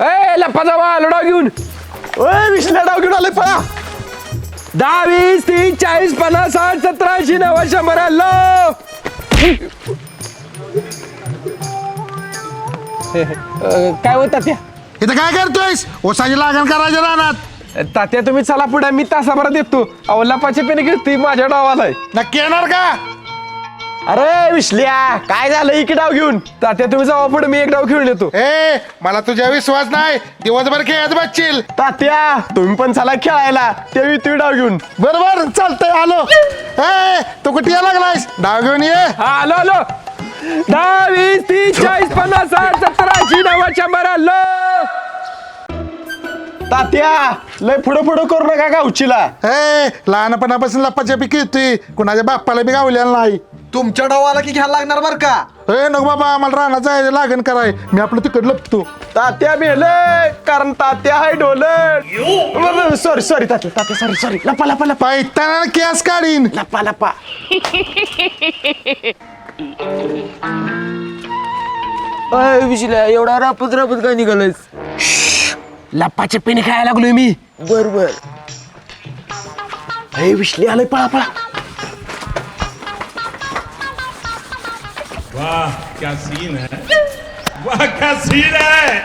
ए लप्पा जावा लढाव घेऊन. ओय विश्ल्या डाव घेऊन आले पळा. दहा वीस तीस चाळीस पन्नास साठ सतरा ऐंशी नव्वद शंभर हॅलो. काय होतात त्या इथं काय करतोयस? ओसाची लागण करायचं रानात. तात्या तुम्ही चला पुढे मी तासाभरात येतो. अहो लपाचे पेन घेतली माझ्या डावालाय नक्की येणार का? अरे विश्ल्या काय झालं? इकडे डाव घेऊन. तात्या तुम्ही जावा पुढे मी एक डाव खेळून येतो. ए मला तुझ्या विश्वास नाही. दिवसभर खेळत बसशील. तात्या तुम्ही पण चला खेळायला. ते तुम्ही डाव घेऊन. बरोबर चालतंय आलो. ए तू कुठे या लागलायस? डाव घेऊन ये. हा आलो आलो. दहा वीस तीस चाळीस पन्नास साठ सत्तर ऐंशी नव्वद शंभर हॅलो तात्या लय पुढं पुढं करू नका गावचीला. ए लहानपणापासून लप्पाच्या पी खेळतोय. कुणाच्या बाप्पाला बी गावलेला नाही. तुमच्या डावाला की घ्यायला लागणार बर का? ए नको बाबा आम्हाला रानात जायचं लागण कराय मी आपलं तिकड लपतो. तात्या मेले कारण तात्या हाय ढोल सॉरी सॉरी तात्या तात्या सॉरी सॉरी लपा लपा लपा. पायताना केस काढीन. लपा लपा. अय विशीला एवढा रापत रापत काय निघालस लपाचे पेन खायला लागलोय मी. बर बर हे विश्ली आलंय पळा पळा. वाह क्या सीन है? वाह क्या सीन है?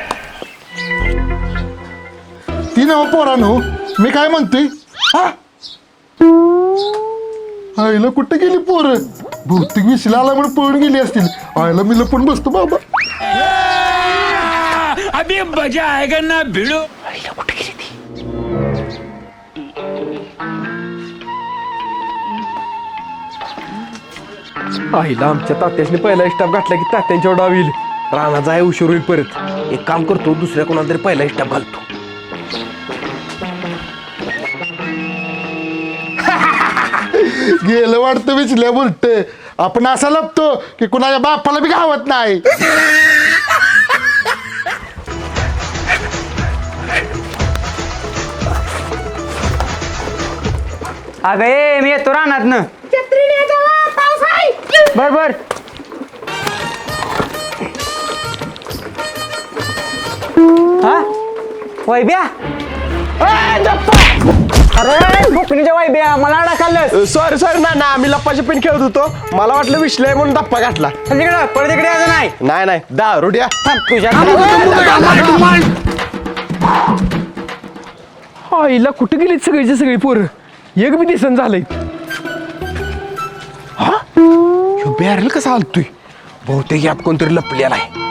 ती नव पोरानो मी काय म्हणतोय हा? आईला कुठे गेली पोर? बहुतेक विसला आला म्हणून पळून गेली असतील. आईला मी लपून बसतो बाबा. अभी मजा आएगा ना भिड़ो? आईला आमच्या तात्याने पहिला स्टाफ घातला की तात्यांच्या डाव येईल राणाचा आहे उशीर होईल परत. एक काम करतो दुसऱ्या कोणाला तरी पहिला स्टाफ घालतो. गेलं वाटतं विचल्या बुलट. आपण असा लपतो की कुणाच्या बापाला बी घावत नाही. अगं ए मी येतो रानात न बर बर. हा? वैब्या! अरे वैब्या मला अडकलं सॉरी सॉरी ना ना आम्ही लप्पाचे पेन खेळत होतो. मला वाटलं विश्ले म्हणून दप्पा घातला. तिकडं तिकडे यायचं नाही नाही नाही दहा रुड्या थांब तुझ्या आईला कुठे गेली सगळीची सगळी पोरं? एक बी दिसन झालंय. बॅरल कसा हलतोय? बहुतेक यात कोणतरी लपलेला आहे.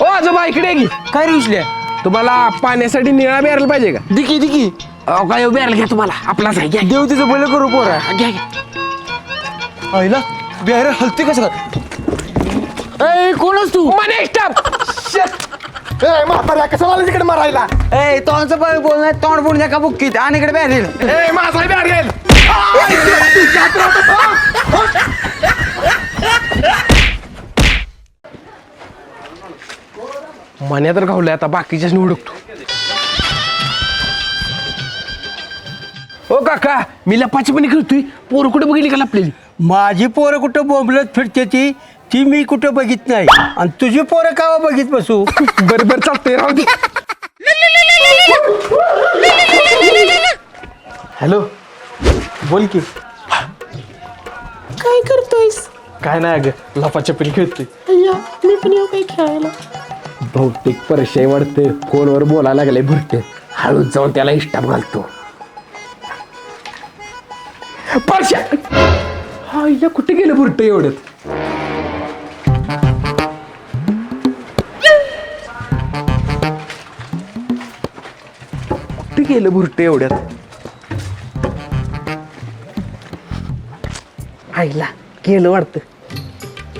ओ आजोबा इकडे की. काय रिसल्या तुम्हाला पाण्यासाठी निळा बॅरल पाहिजे का? दिकी दिकी अहो काय बॅरल घ्या तुम्हाला. आपलाच आहे घ्या. देव तिचं पहिलं करू पोरा. घ्या घ्या. आईला बिहार हलते कसं ए कोणच तू? मने स्टॉप ए म्हाताऱ्या कशाला आली तिकडे मारायला? ए तोंडचं पळ बोल नाही तोंड बोलून द्या का बुक्कीत? आणि इकडे बॅरेल ए माझा बॅरल मन्या तर गावलाय आता बाकीच्याच निवडकतो ओ काका मी लपाची पण खेळतोय. पोरं कुठे बघितली का लपलेली? माझी पोरं कुठं बोंबलत फिरते ती ती मी कुठं बघित नाही. आणि तुझी पोरं कावा बघित बसू? बरं बरं चालतंय राहू दे. हॅलो बोल की. काय करतोयस? काय नाही अगं लपाच्या पेन खेळतोय. अय्या मी पण येऊ काही खेळायला? बहुतेक परिचय वाढते. फोनवर बोलायला लागले भरते हळूच जाऊन त्याला इष्टाप घालतो. हा या कुठे गेलं भुरट एवढ्यात कुठे गेलं भुरट एवढ्यात? आईला गेलं वाटतं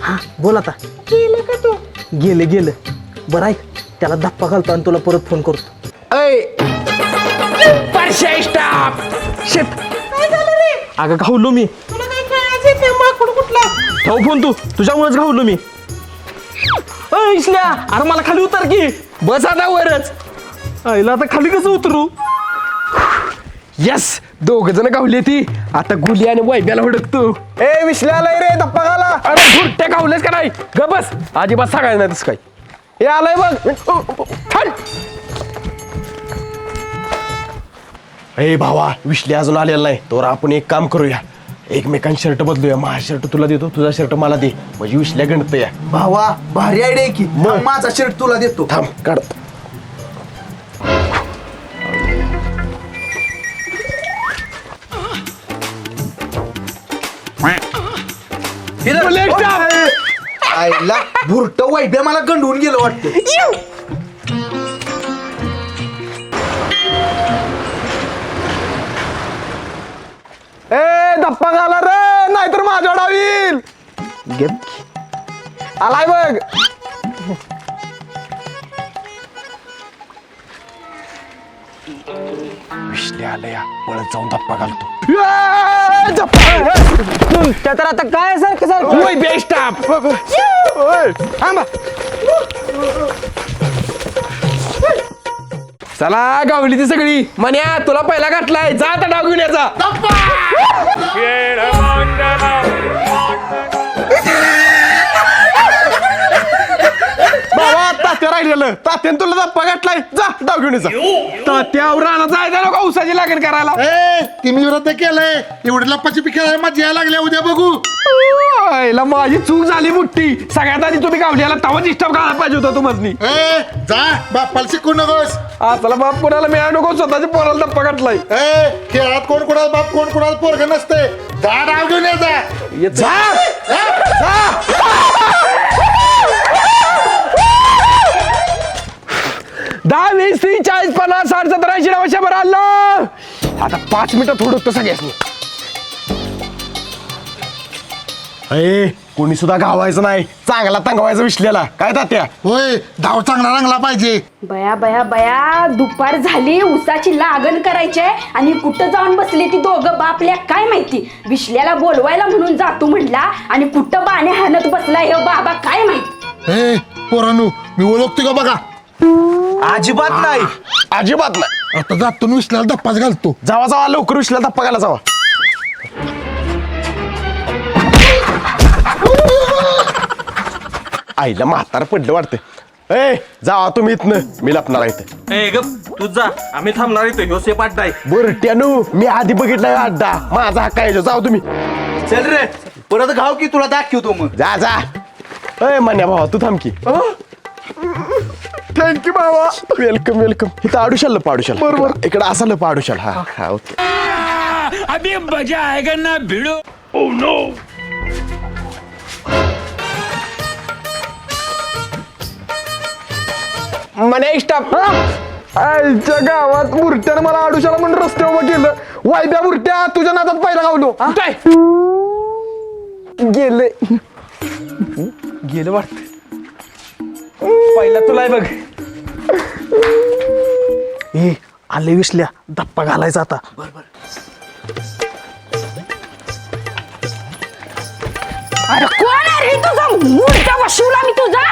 हा बोल आता. केलं का तू? गेले गेलं. बरं ऐक त्याला धप्पा घालतो आणि तुला परत फोन करतो. ऐ! स्टाप शेत काय झालं रे? अगं घावलो मी. तुला काय खेळायचं ते माकड कुठला? ठेव फोन तू. तुझ्यामुळेच घावलो मी. इसल्या अरे मला खाली उतर की. बस आता वरच. आईला आता खाली कसं उतरू? यस! दोघ जण गावली ती. आता गुली आणि वैब्याला हुडकतो. ए विश्ले आलाय रे दप्पा घाला. अरे भुरट्या गावलेस का नाही? ग बस. अजिबात सांगायला नाही तसं काय हे आलंय बघ. भावा विश्ली अजून आलेला नाही. तोर आपण एक काम करूया. एकमेकांनी शर्ट बदलूया. माझा शर्ट तुला देतो तुझा शर्ट मला दे. म्हणजे विश्ल्या गणत या भावा भारी आयडिया की. मग माझा शर्ट तुला देतो. थांब काढ. हे आईला भुरट वैभ्या मला गंडवून गेलं वाटतं. ए धप्पा झाला रे नाहीतर माझ्या डाव आलाय बघ. विश्ले पळत जाऊन धप्पा घालतो. तुमच्या तर आता काय सारखं सारखं बेस्ट थांबा. चला गावली ती सगळी. मन्या तुला पहिला घातलाय जा आता डाव घेऊन याचा बाबा तात्या राहिलेलं. तात्यान तुला धप्पा घातलाय. जा डाव घेऊन याचा तात्यावर राहणार जायचं नको उसाची लागण करायला. ए तुम्ही व्रत केलंय. एवढी लप्पाची पिकायला मजा यायला लागल्या उद्या बघू. आईला माझी चूक झाली मोठी. सगळ्यात आधी तुम्ही गावल्याला तवाच इष्टाप घालायला पाहिजे होता तुम्हाला ए जा बाप्पाला शिकू नकोस आताला बाप कोणाला मिळा नको स्वतःच्या पोराला धप्पा घातलाय. ए खेळात कोण कोणाला बाप कोण कोणाला पोरग नसते जा डाव घेऊन ये जा. जा. दहा वीस तीस चाळीस पन्नास साठ सतरा ऐंशी नऊशे बरं आलं. आता पाच मिनिटं थोडं होतं सगळ्यासनी अरे कोणी सुद्धा गावायचं नाही. चांगला तंगवायचा विसलेला काय तात्या? होय धाव चांगला रंगला पाहिजे. बया बया बया दुपार झाली उसाची लागण करायची आहे आणि कुठं जाऊन बसली ती दोघं बापल्या काय माहिती? विश्ल्याला बोलवायला म्हणून जातो म्हणला आणि कुठं बाणे हाणत बसला हे बाबा काय माहिती? ए पोरानू मी ओळखतो का बघा? अजिबात नाही. अजिबात नाही. आता जातो न विसल्याला धप्पाच घालतो. जावा जावा लवकर विसल्या धप्पा घाला जावा. आईला म्हातार पडलं वाटतं ए जावा तुम्ही इथनं. मी लपणार आहे इथं. ए गप. तू जा. आम्ही थांबणार इथं. ह्यो सेप अड्डा आहे. बुरट्यानू मी आधी बघितलाय अड्डा. माझा हक्क आहे जाऊ तुम्ही. चल रे. परत घाव की तुला दाखवतो मग. जा जा. अय मान्या भावा तू थांब की. थँक्यू भावा वेलकम वेलकम इथं आडुशाल लप आडुशाल. बरोबर. इकडं असं लप आडुशाल. हा हा ओके. अभी मजा आएगा ना भिड़ो. मने स्टॉप आईच्या गावात बुरट्यानं मला आडुशाला म्हणून रस्ते उभं केलं. वायद्या बुरट्या तुझ्या नादात पहिला गावलो. काय गेले. गेलं वाटत. पहिला तुला बघ. ए आले विसल्या. धप्पा घालायचा आता. अरे कोण आहे रे तुझा? मूर्ता वशिवला मी तुझा?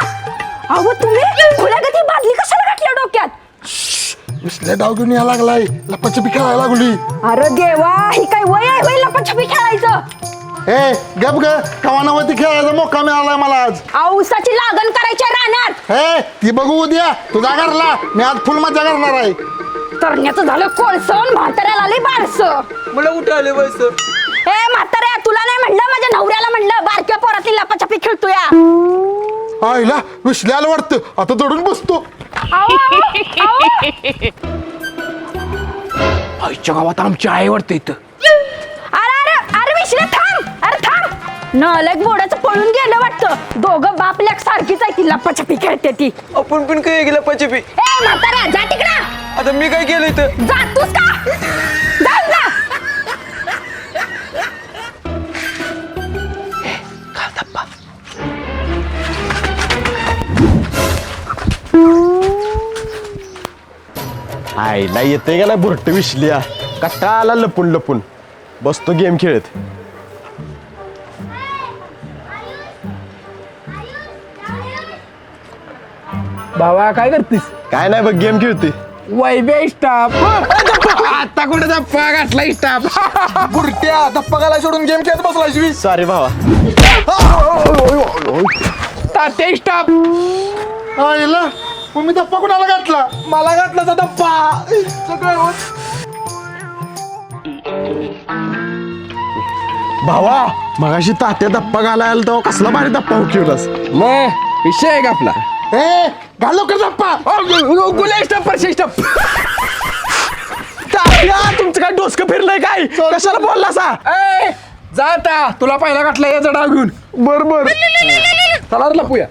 अहो तुम्ही खुल्यागती बादली कशाला घातल्या डोक्यात? विसल्या डाव घेऊन यायला लागलाय. लप्पाची पी खेळायला लागली. अरे देवा ही काय वय आहे वय लपाछपी खेळायचं? ए गप ग. कवानावरती खेळायचा मोका मिळालाय मला आज. उसाची लागण करायच्या रानात. हे ती बघू उद्या. तुझा घरला. मी आज फुल मजा करणार आहे. तरण्याचं झालं कोळसवून म्हाताऱ्याला आले बारस. मला आले बस ए म्हाताऱ्या तुला नाही म्हणलं माझ्या नवऱ्याला म्हणलं बारक्या पोरातली लपाछपी खेळतोय? आईला विसल्याला वाटतं. आता दडून बसतो. आईच्या गावात आमची आई वाटतं इथं. नलक बोडाचं पळून गेलं वाटतं. दोघं बाप लेक सारखीच आहे ती लपाछपी खेळते ती. आपण पण काय गेलं पचपी ए म्हाताऱ्या जा तिकडं. आता मी काय केलं इथं? जातोस का? जा जा. आईला येते का नाही बुरट विसल्या कट्टा आला लपून लपून. बसतो गेम खेळत. भावा काय करतीस? काय नाही बघ गेम खेळते वैबे स्टाफ. आता कुठे धप्पा घातला स्टाफ? बुरट्या धप्पा घाला सोडून गेम खेळत बसला शिवी सॉरी भावा. ताते स्टाफ. आईला मग मी धप्पा कुणाला घातला? मला घातला धप्पा. सगळं भावा मगाशी तात्या दप्पा घालायला तो कसला भारी दप्पा उठवलास मग विषय आहे का आपला? ए घाल लवकर दप्पा गुले स्टप परशे स्टप तुमचं काय डोसकं फिरलंय काय कशाला बोलला सा ए जा आता तुला पहिला गाठला याचा डाव घेऊन बर बर चला रे लपूया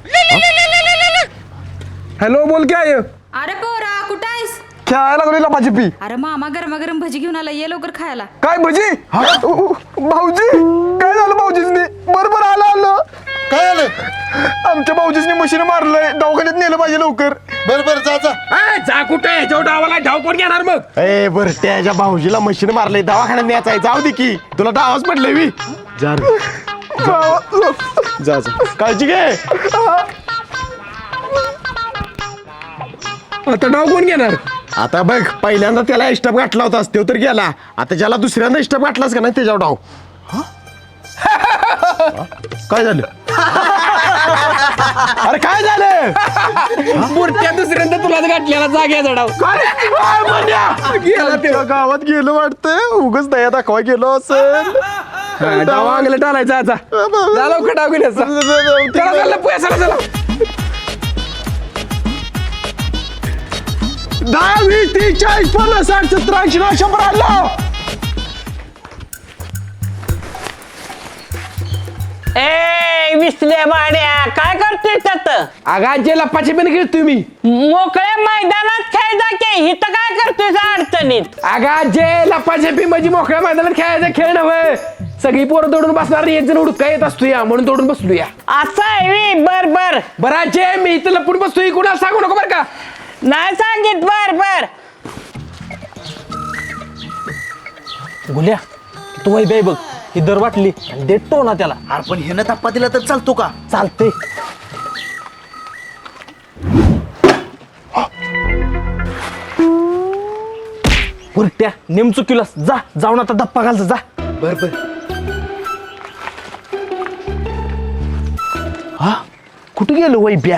हॅलो बोल काय आहे? अरे पोरा कुठं आहेस खेळायला लागलेला माझी पी अरे मामा गरमागरम भजी घेऊन आला ये लवकर खायला काय भजी भाऊजी काय झालं भाऊजीसनी बरोबर आलं आलं काय आलं आमच्या भाऊजीसनी मशीन मारलंय. दवाखान्यात नेलं पाहिजे लवकर. बरं बरं जा जा. ए, जा कुठे? याच्यावर डावाला डाव कोण घेणार मग? ए बर त्याच्या भाऊजीला मशीन मारलंय दवाखान्यात न्यायचा आहे. जाऊ दे की. तुला डावच पडले मी जा रे. जा. जा काळजी घे. आता डाव कोण घेणार? आता बघ पहिल्यांदा त्याला स्टप गाठला होतास तो तर गेला. आता ज्याला दुसऱ्यांदा स्टप गाठलास का नाही त्याच्यावर डाव. काय झालं? अरे काय झालं? मूर्त्या दुसऱ्यांदा तुलाच गाठल्याला जाग्याचा डाव काय? काय म्हणल्या? गेला ते. त्या गावात गेलं वाटतं. उगच दया दाखवा गेलो असेल. डाव अंगला टाळायचा आता. लवकर डाव. चला चला चला चला. दहा वीस तीस चाळीस पन्नास साठ सत्तर ऐंशी नऊ. शंभर आलो ए विसल्या बाड्या काय करतोय त्यात? आगाचे लप्पाचे पण खेळ तुम्ही. मोकळ्या मैदानात खेळ जा की? इथं काय करतोय अडचणीत? आगा जे लप्पाचे पी म्हणजे मोकळ्या मैदानात खेळायचा खेळ नव्हे. सगळी पोरं तोडून बसणार एक जण हुडका येत असतो या म्हणून तोडून बसलो या असं आहे वी, बर बर. बरं जे मी इथं लपून बसतोय कुणाला सांगू नको बरं का? नाही सांगित बर बर. गुल्या तू वै बाई बघ. ही दर वाटली आणि देतो ना त्याला. अरे पण ह्यानं धप्पा दिला तर चालतो का? चालते. पुरट्या नेम चुकीलास जा जाऊन आता धप्पा घालचा जा. बर बर. हा? कुठे गेलो वैब्या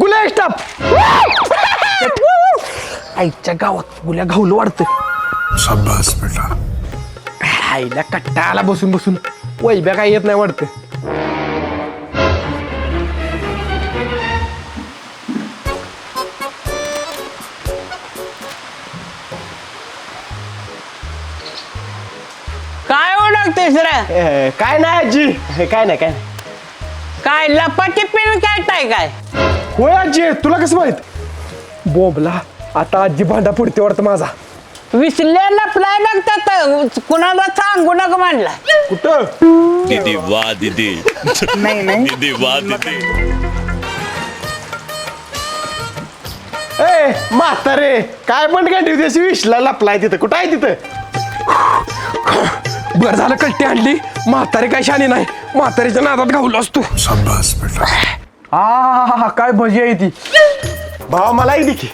गुला स्टप! आईच्या गावात गुल्या घावलं वाढतं. शाबास बेटा. आईला कट्टाला बसून बसून वैब्या काय येत नाही वाटतं. काय ओळखतेस रे? काय नाही आजी. काय नाही काय नाही. काय लपाटी पिन काय काय? होय आजी तुला कसं माहीत? बोबला आता आजी भांडा पुढते वाटतं माझा. विसल्या लपलाय बघतात कुणाला सांगू नका म्हणला. कुठं? दीदी वाह दीदी. नाही नाही. दीदी वाह दीदी. ए म्हातारे काय पण काय दिवशी विषला लपलाय तिथं. कुठं आहे तिथं? बरं झालं कट्टी आणली. म्हातारी काय शानी नाही. म्हातारीच्या नादात घावलो असतो. शाबास बेटा. आ काय भजी आहे ती? भावा मलाही देखी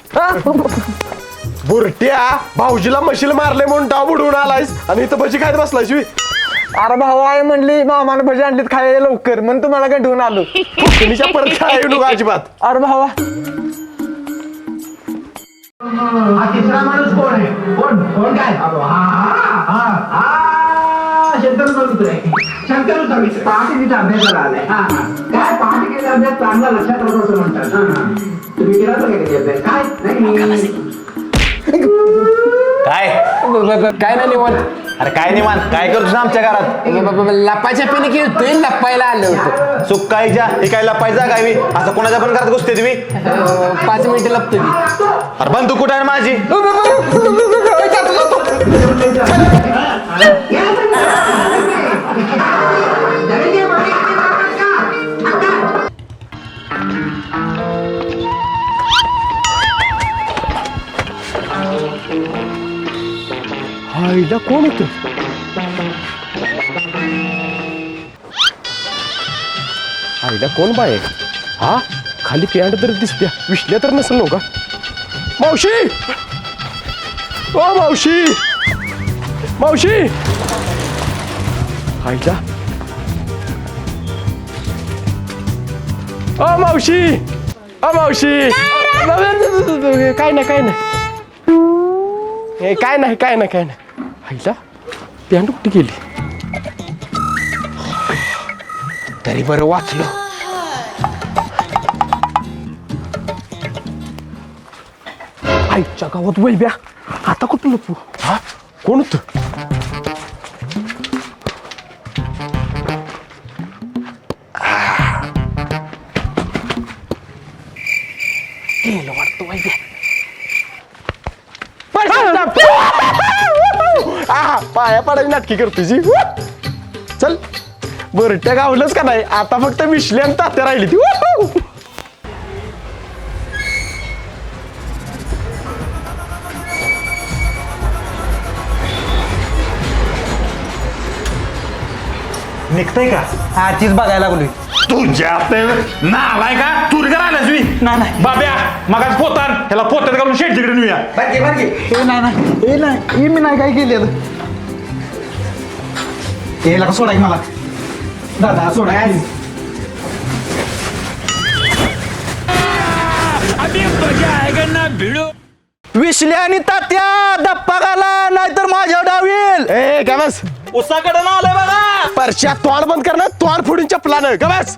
बुरट्या भाऊजीला मशील मारले म्हणून डाव बुडवून आलायस. आणि इथं भजी खायला बसलायस वी अरे भाऊ आहे म्हणली मामाने भजी आणलीत खायला लवकर. म्हणून तुम्हाला गंठवून आलो. तुम्हीच्या परत येऊ नका अजिबात. अरे भावा काय? काय? नाही. निवांत अरे काय नाही मान काय करतोस आमच्या घरात लपाच्या पिणी खेळतोय लपायला आलं होतं सुख कायच्या हे काय लपायचा काय मी असं कोणाच्या पण घरात घुसते तुम्ही पाच मिनिटं लपतो मी अरे बंदूक कुठं आहे माझी आईला कोण होतं? आईला कोण बाय हा खाली पॅन्ट तर दिसत्या. विसल्या तर नसेल नव्ह का? मावशी! ओ मावशी! मावशी! आईला ओ मावशी! ओ मावशी! काय नाही काय नाही हे काय नाही काय नाही काय नाही आईला? पॅन्ट कुठे गेली. तरी बरं वाचलो. आईच्या गावात वैब्या आता कुठं लपू हा? कोण होत? पाया पडायची नाटकी कर तुझी चल. बरट्या गावलंच का नाही? आता फक्त मिशली आणि तात्या राहिली ती! निघतंय का? हा तीच बघायला लागलोय. तुझ्या नालाय का? तुरी का राहिलास मी? नाही, नाही. बाब्या मगाच पोतान ह्याला पोत्यात घालून शेट तिकडे नेऊया बारके ए नाही नाही. ए नाही. ए मी नाही काय केलं ए लका सोडाय मला? दादा सोडाय विश्ले आणि तात्या दप्पा घाला नाहीतर माझ्या डाव येईल ए बस. उसाकडे ना आलंय बघा. परश्या तोंड बंद कर ना तोंड फोडून चपलानं बस.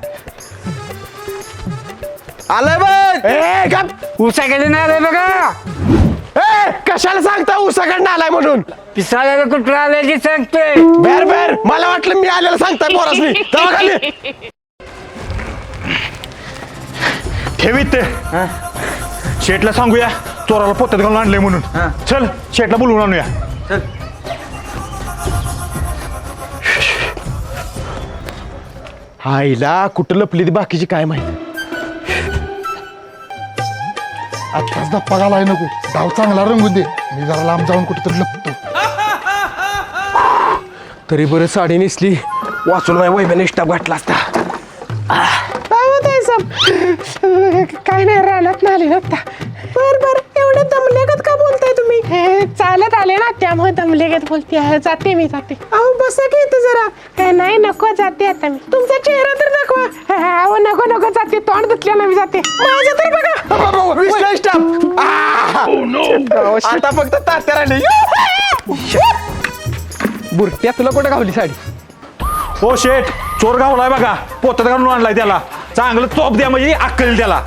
आलंय बघ. ए गप. उसाकडे नाही आले बघा. ए कशाला सांगता उसाकडनं आलाय म्हणून? पिसाळ्याला कुठं आल्याची सांगतोय. बर बर. मला वाटलं मी आलेलं सांगताय पोरासनी. तेव्हा खाली. ठेवीत ते. शेटला सांगूया चोराला पोत्यात घालून आणले म्हणून. चल शेटला बोलवून आणूया. आईला कुठं लपली ती बाकीची काय माहिती? आत्ताच धप्पा घालाय नको. डाव चांगला रंगू दे. मी जरा लांब जाऊन कुठेतरी लपतो. तरी बरं साडी नेसली. वाचून माझ्या वैब्याने स्टाफ घातला असता. काय नाही राहण्यात नाही आले बर बर एवढे दमलेगत का तुम्ही हे, चालत आले ना त्यामुळे दमलेगत बोलते आहे. जाते मी जाते. अहो बसा की इथं जरा. काय नाही नको जाते आता मी. तुमचा चेहरा तर दाखवा. हा, अहो नको नको जाते तोंड धुतल्यानं मी जाते. माझं तर बघा. टाप आता फक्त तात्या राहिली. बुरट्या तुला कुठं गावली साडी? हो शेट चोर गावलाय बघा. पोत्यात घालून आणलाय त्याला. चांगलं चोप द्या म्हणजे अक्कल त्याला.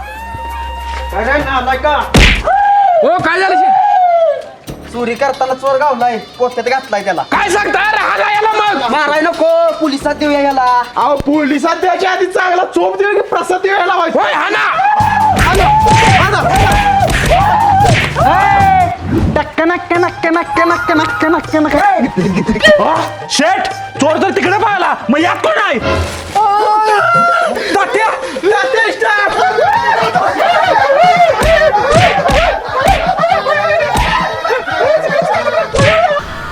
हो काय झालं शे? चोरी करताना चोर गावलाय पोत्यात घातलाय त्याला. काय सांगता अरे याला मग? माराय नको पोलिसात देऊया याला. अहो पोलिसात द्यायच्या आधी चांगला चोप देऊ की प्रसाद देऊ याला पाहिजे शेट चोर तर तिकडे पाहिला मग यात कोण आहे?